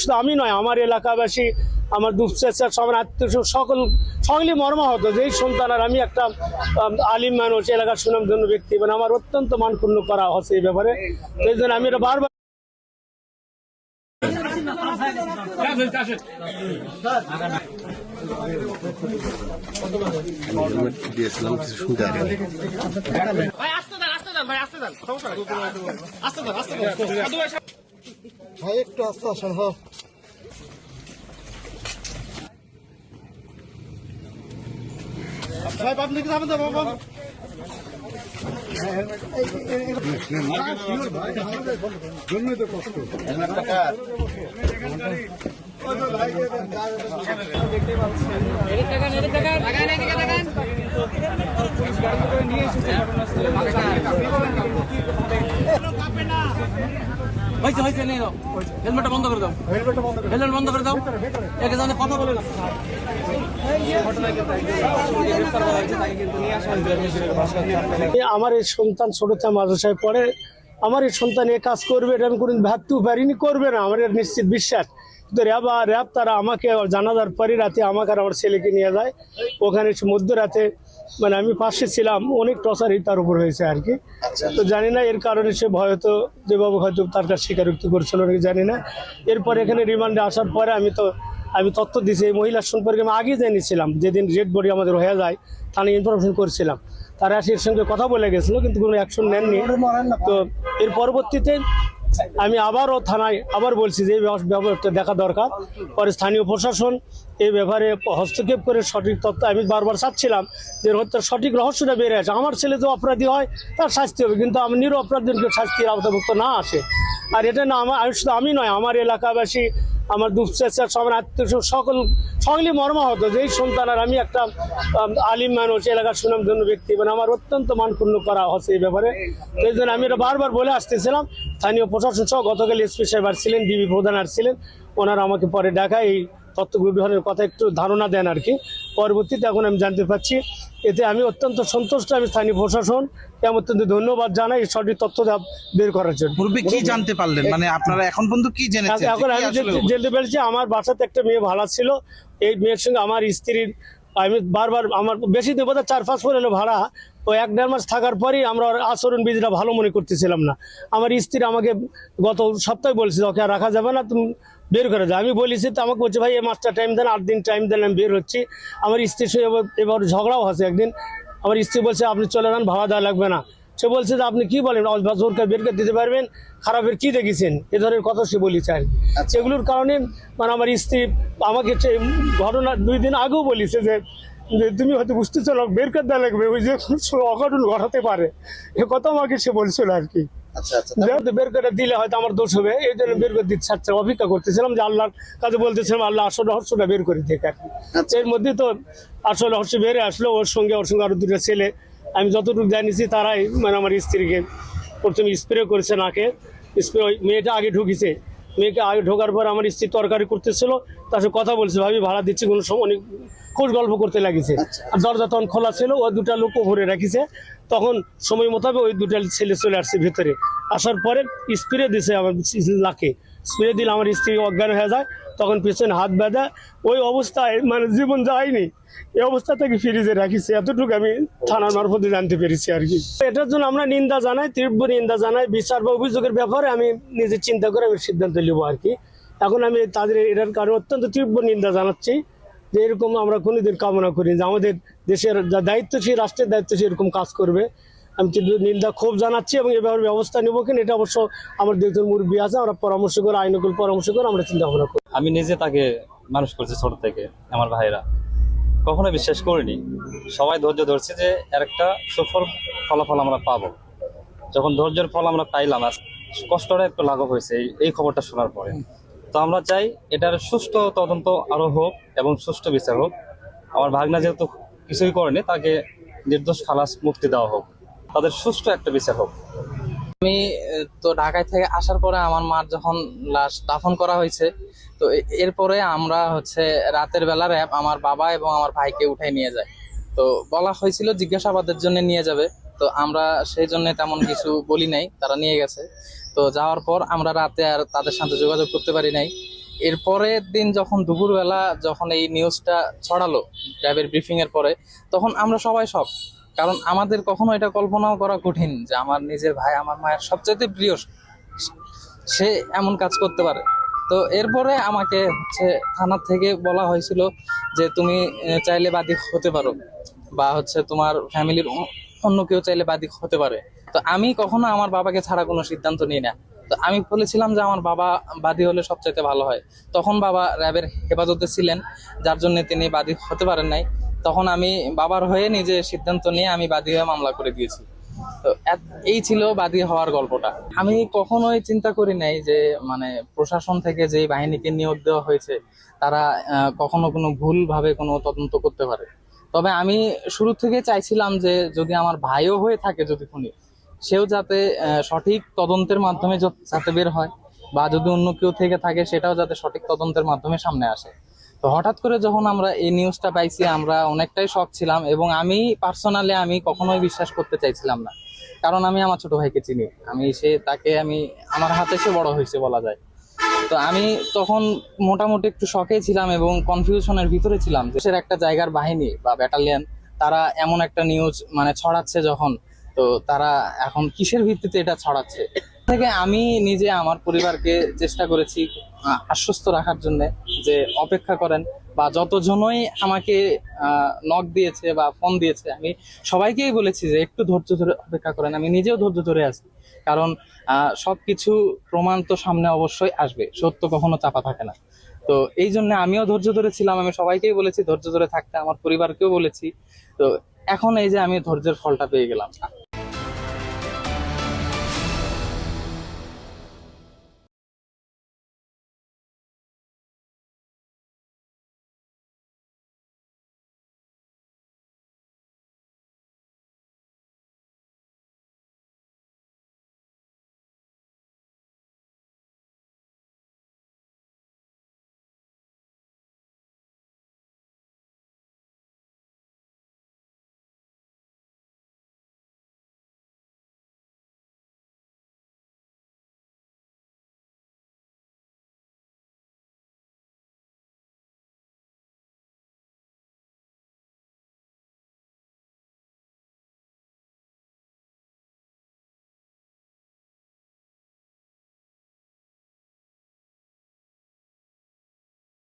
শুধু আমি নয়, আমার এলাকাবাসী, আমার দুপচাচার সবার আত্মীয় সকল, সকলেই মর্মাহত। যে সন্তান আর আমি একটা আলিম মানুষ, এলাকার সুনামধন্য ব্যক্তি মানে আমার অত্যন্ত মানক্ষুণ্ণ করা হচ্ছে এই ব্যাপারে। এই জন্য আমি এটা বারবার ভাই একটু আস্তে আসেন হ্যাঁ। ভাই আপনি কি যাবেন বাবা জন্যই তো কষ্ট হয়েছে হয়েছে নিয়ে হেলমেটটা বন্ধ করে দাও। হেলমেট বন্ধ করে দাও। একে জানে কথা বলে না। আমার এই সন্তান ছোটতে মাদ্রাসায় পড়ে আমার এই সন্তান এ কাজ করবে এটা আমি কোনদিন ভাবতেও পারিনি করবে না। আমার নিশ্চিত বিশ্বাস। কিন্তু র্যাব আর র্যাব তারা আমাকে জানাজার পরে রাতে আমাকে আর আমার ছেলেকে নিয়ে যায়। ওখানে মধ্যরাতে মানে আমি পাশে ছিলাম অনেক টর্চারই তার উপর হয়েছে আর কি। তো জানি না এর কারণে সে ভয় হয়তো যেভাবে হয়তো তার কাছে স্বীকারোক্তি করছিল নাকি জানি না। এরপর এখানে রিমান্ডে আসার পরে আমি তো আমি তথ্য দিছি এই মহিলার সম্পর্কে আমি আগে জেনেছিলাম যেদিন রেড বডি আমাদের হয়ে যায় থানায় ইনফরমেশন করেছিলাম। তারা এর সঙ্গে কথা বলে গেছিল কিন্তু কোনো অ্যাকশন নেননি। তো এর পরবর্তীতে আমি আবারও থানায় আবার বলছি যে এই ব্যব- ব্যাপারটা দেখা দরকার। পরে স্থানীয় প্রশাসন এই ব্যাপারে হস্তক্ষেপ করে সঠিক তথ্য আমি বারবার চাচ্ছিলাম যে হত্যার সঠিক রহস্যটা বেড়ে আছে আমার ছেলে তো অপরাধী হয়, তার শাস্তি হবে, কিন্তু আমি নির অপরাধীকে শাস্তির আওতাভুক্ত না আসে আর এটা না, আমার আমি শুধু আমি নয়, আমার এলাকাবাসী, আমার দুপচাচার সবার আত্মীয় সকল সকলেই মর্মাহত। যে এই সন্তান আর আমি একটা আলিম মানুষ, এলাকার সুনামধন্য ব্যক্তি মানে আমার অত্যন্ত মানপূর্ণ করা হচ্ছে এই ব্যাপারে। এই জন্য আমি এটা বারবার বলে আসতেছিলাম। স্থানীয় প্রশাসন সহ গতকাল এসপি সাহেব আর ছিলেন ডিবি প্রধান আর ছিলেন, ওনারা আমাকে পরে ডাকায় এই তথ্য গ্রহণের কথা একটু ধারণা দেন আর কি। পরবর্তীতে এখন আমি জানতে পারছি এতে আমি অত্যন্ত সন্তুষ্ট আমি স্থানীয় প্রশাসন আমি অত্যন্ত ধন্যবাদ জানাই এই সঠিক তথ্য বের করার জন্য। পূর্বে কি জানতে পারলেন? মানে আপনারা এখন পর্যন্ত কি জেনেছেন? এখন আমি? জানতে পেরেছি আমার বাসাতে একটা মেয়ে ভালো ছিল। এই মেয়ের সঙ্গে আমার স্ত্রীর আমি বারবার আমার বেশি দিন বোধহয় চার পাঁচ পর এলো ভাড়া। ও এক দেড় মাস থাকার পরই আমরা আচরণ বিধিটা ভালো মনে করতেছিলাম না। আমার স্ত্রী আমাকে গত সপ্তাহে বলছে ওকে আর রাখা যাবে না, তুমি বের করে দাও। আমি বলেছি তো আমাকে বলছে, ভাই, এই মাসটা টাইম দেন, আট দিন টাইম দেন, আমি বের হচ্ছি। আমার স্ত্রীর সঙ্গে এবার ঝগড়াও আছে একদিন। আমার স্ত্রী বলছে, আপনি চলে যান, ভাড়া দেওয়া লাগবে না। সে বলছে যে আপনি কি বলেন? জোরকে বের করে দিতে পারবেন? খারাপের কি দেখেছেন? এ ধরনের কথা সে বলেছে আর সেগুলোর কারণে মানে আমার স্ত্রী আমাকে ঘটনা দুই দিন আগেও বলেছে যে যে তুমি হয়তো বুঝতে চলো বের করে দেওয়া লাগবে ওই যে অঘটন ঘটাতে পারে। এ কথা আমাকে সে বলছিল আর কি। আচ্ছা আচ্ছা বের করে দিলে হয়তো আমার দোষ হবে। এই জন্য বের করে দিতে চাচ্ছে অপেক্ষা করতেছিলাম যে আল্লাহর কাছে বলতেছিলাম আল্লাহ আসল রহস্যটা বের করে দেখ আর কি। এর মধ্যে তো আসল রহস্য বেড়ে আসলো ওর সঙ্গে ওর সঙ্গে আরও দুটো ছেলে আমি যতটুকু জানিছি তারাই মানে আমার স্ত্রীকে প্রথমে স্প্রে করেছে নাকে। স্প্রে ওই মেয়েটা আগে ঢুকিছে মেয়েকে আগে ঢোকার পর আমার স্ত্রী তরকারি করতেছিল তার সাথে কথা বলছে ভাবি ভাড়া দিচ্ছি কোনো সময় অনেক খোঁজ গল্প করতে লাগিছে আর দরজা তখন খোলা ছিল ওই দুটা লোক ভরে রাখিছে। তখন সময় মোতাবেক ওই দুটা ছেলে চলে আসছে ভিতরে। আসার পরে স্প্রে দিছে আমার লাকে স্প্রে দিলে আমার স্ত্রী অজ্ঞান হয়ে যায়, তখন পিছনে হাত বাঁধা ওই অবস্থায় মানে জীবন যায়নি, এই অবস্থা থেকে ফ্রিজে রাখিছে। এতটুকু আমি থানার মারফতে জানতে পেরেছি আর কি। এটার জন্য আমরা নিন্দা জানাই, তীব্র নিন্দা জানাই, বিচার বা অভিযোগের ব্যাপারে আমি নিজে চিন্তা করে আমি সিদ্ধান্ত নেব আর কি। এখন আমি তাদের এটার কারণে অত্যন্ত তীব্র নিন্দা জানাচ্ছি যে এরকম আমরা কোনোদিন কামনা করি যে আমাদের দেশের যা দায়িত্বশীল, রাষ্ট্রের দায়িত্বশীল এরকম কাজ করবে। আমি নিন্দা ক্ষোভ জানাচ্ছি এবং এভাবে ব্যবস্থা নেব কিনা, এটা অবশ্য আমার দুজন মুরব্বী আছে, আমরা পরামর্শ করে আইনকুল পরামর্শ করে আমরা চিন্তা ভাবনা করি। আমি নিজে তাকে মানুষ করছি ছোট থেকে, আমার ভাইরা কখনো বিশ্বাস করিনি। সবাই ধৈর্য ধরছে যে এর একটা সুফল ফলাফল আমরা পাবো। যখন ধৈর্যের ফল আমরা পাইলাম কষ্টটা একটু লাঘব হয়েছে, এই খবরটা শোনার পরে। তো আমরা চাই এটার সুষ্ঠু তদন্ত আরও হোক এবং সুষ্ঠু বিচার হোক। আমার ভাগনা যেহেতু কিছুই করেনি, তাকে নির্দোষ খালাস মুক্তি দেওয়া হোক। তাদের সুষ্ঠু একটা বিচার হোক। আমি, তো ঢাকায় থেকে আসার পরে আমার মার যখন লাশ দাফন করা হয়েছে, তো এরপরে আমরা হচ্ছে রাতের বেলা র্যাব আমার বাবা এবং আমার ভাইকে উঠে নিয়ে যায়। তো বলা হয়েছিল জিজ্ঞাসাবাদের জন্য নিয়ে যাবে, তো আমরা সেই জন্য তেমন কিছু বলি নাই, তারা নিয়ে গেছে। তো যাওয়ার পর আমরা রাতে আর তাদের সাথে যোগাযোগ করতে পারি নাই। এরপরের দিন যখন দুপুরবেলা যখন এই নিউজটা ছড়ালো, র্যাবের ব্রিফিং এর পরে, তখন আমরা সবাই সব কারণ আমাদের কখনো এটা কল্পনাও করা কঠিন যে আমার নিজের ভাই আমার মায়ের সবচেয়ে প্রিয় সে এমন কাজ করতে পারে। তো এরপরে আমাকে হচ্ছে থানার থেকে বলা হয়েছিল যে তুমি চাইলে বাদী হতে পারো বা হচ্ছে তোমার ফ্যামিলির অন্য কেউ চাইলে বাদী হতে পারে। তো আমি কখনো আমার বাবাকে ছাড়া কোনো সিদ্ধান্ত নিই না। তো আমি বলেছিলাম যে আমার বাবা বাদী হলে সবচাইতে ভালো হয়। তখন বাবা র্যাবের হেফাজতে ছিলেন, যার জন্য তিনি বাদী হতে পারেন নাই। তখন আমি বাবার হয়ে নিজে সিদ্ধান্ত নিয়ে আমি বাদী হয়ে মামলা করে দিয়েছি। তো এই ছিল বাদী হওয়ার গল্পটা। আমি কখনোই চিন্তা করি নাই যে মানে প্রশাসন থেকে যে বাহিনীকে নিয়োগ দেওয়া হয়েছে, তারা কখনো কোনো ভুল ভাবে কোনো তদন্ত করতে পারে। তবে আমি শুরু থেকে চাইছিলাম যে, যদি আমার ভাইও হয়ে থাকে যদি খুনি, সেও যাতে সঠিক তদন্তের মাধ্যমে যাতে বের হয়, বা যদি অন্য কেউ থেকে থাকে, সেটাও যাতে সঠিক তদন্তের মাধ্যমে সামনে আসে। তো হঠাৎ করে যখন আমরা এই নিউজটা পাইছি, আমরা অনেকটাই শখ ছিলাম এবং আমি পার্সোনালি আমি কখনোই বিশ্বাস করতে চাইছিলাম না। কারণ আমি আমার ছোট ভাইকে চিনি। আমি সে, তাকে আমি, আমার হাতে সে বড় হয়েছে বলা যায়। তো আমি তখন মোটামুটি একটু শখে ছিলাম এবং কনফিউশনের ভিতরে ছিলাম দেশের একটা জায়গার বাহিনী বা ব্যাটালিয়ান তারা এমন একটা নিউজ মানে ছড়াচ্ছে যখন। তো তারা এখন কিসের ভিত্তিতে এটা ছড়াচ্ছে? থেকে আমি নিজে আমার পরিবারকে চেষ্টা করেছি আশ্বস্ত রাখার জন্য যে অপেক্ষা করেন বা যতজনই আমাকে নক দিয়েছে বা ফোন দিয়েছে আমি সবাইকেই বলেছি যে একটু ধৈর্য ধরে অপেক্ষা করেন। আমি নিজেও ধৈর্য ধরে আছি। কারণ আহ, সবকিছু প্রমাণ তো সামনে অবশ্যই আসবে। সত্য কখনো চাপা থাকে না। তো এই জন্য আমিও ধৈর্য ধরেছিলাম আমি সবাইকেই বলেছি ধৈর্য ধরে থাকতে। আমার পরিবারকেও বলেছি। তো এখন এই যে আমি ধৈর্যের ফলটা পেয়ে গেলাম।